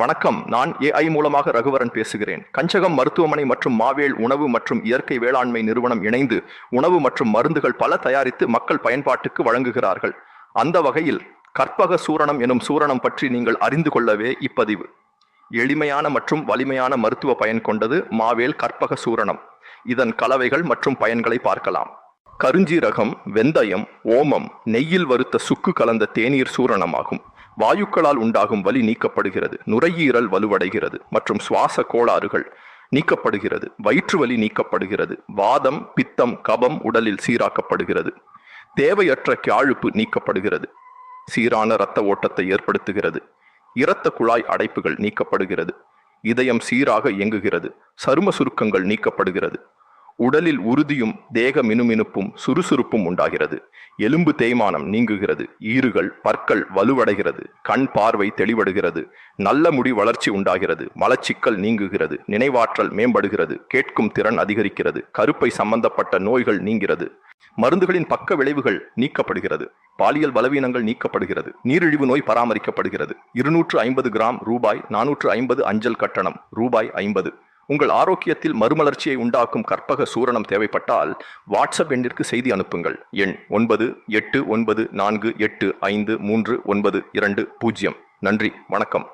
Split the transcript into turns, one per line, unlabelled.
வணக்கம். நான் ஏஐ மூலமாக ரகுவரன் பேசுகிறேன். கஞ்சகம் மருத்துவமனை மற்றும் மாவேல் உணவு மற்றும் இயற்கை வேளாண்மை நிறுவனம் இணைந்து உணவு மற்றும் மருந்துகள் பல தயாரித்து மக்கள் பயன்பாட்டுக்கு வழங்குகிறார்கள். அந்த வகையில் கற்பக சூரணம் எனும் சூரணம் பற்றி நீங்கள் அறிந்து கொள்ளவே இப்பதிவு. எளிமையான மற்றும் வலிமையான மருத்துவ பயன் கொண்டது மாவேல் கற்பக சூரணம். இதன் கலவைகள் மற்றும் பயன்களை பார்க்கலாம். கருஞ்சீரகம் வெந்தயம் ஓமம் நெய்யில் வறுத்த சுக்கு கலந்த தேநீர் சூரணமாகும். வாயுக்களால் உண்டாகும் வலி நீக்கப்படுகிறது. நுரையீரல் வலுவடைகிறது மற்றும் சுவாச கோளாறுகள் நீக்கப்படுகிறது. வயிற்று வலி நீக்கப்படுகிறது. வாதம் பித்தம் கபம் உடலில் சீராக்கப்படுகிறது. தேவையற்ற கியாழுப்பு நீக்கப்படுகிறது. சீரான இரத்த ஓட்டத்தை ஏற்படுத்துகிறது. இரத்த குழாய் அடைப்புகள் நீக்கப்படுகிறது. இதயம் சீராக இயங்குகிறது. சரும சுருக்கங்கள் நீக்கப்படுகிறது. உடலில் உறுதியும் தேக மினுமினுப்பும் சுறுசுறுப்பும் உண்டாகிறது. எலும்பு தேய்மானம் நீங்குகிறது. ஈறுகள் பற்கள் வலுவடைகிறது. கண் பார்வை தெளிவடுகிறது. நல்ல முடி வளர்ச்சி உண்டாகிறது. மலச்சிக்கல் நீங்குகிறது. நினைவாற்றல் மேம்படுகிறது. கேட்கும் திறன் அதிகரிக்கிறது. கருப்பை சம்பந்தப்பட்ட நோய்கள் நீங்கிறது. மருந்துகளின் பக்க விளைவுகள் நீக்கப்படுகிறது. பாலியல் பலவீனங்கள் நீக்கப்படுகிறது. நீரிழிவு நோய் பராமரிக்கப்படுகிறது. இருநூற்று ஐம்பது கிராம் ரூபாய் நானூற்று ஐம்பது அஞ்சல் கட்டணம் ரூபாய் ஐம்பது. உங்கள் ஆரோக்கியத்தில் மறுமலர்ச்சியை உண்டாக்கும் கற்பக சூரணம் தேவைப்பட்டால் வாட்ஸ்அப் எண்ணிற்கு செய்தி அனுப்புங்கள். எண் ஒன்பது எட்டு ஒன்பது நான்கு எட்டு ஐந்து மூன்று ஒன்பது இரண்டு பூஜ்ஜியம். நன்றி வணக்கம்.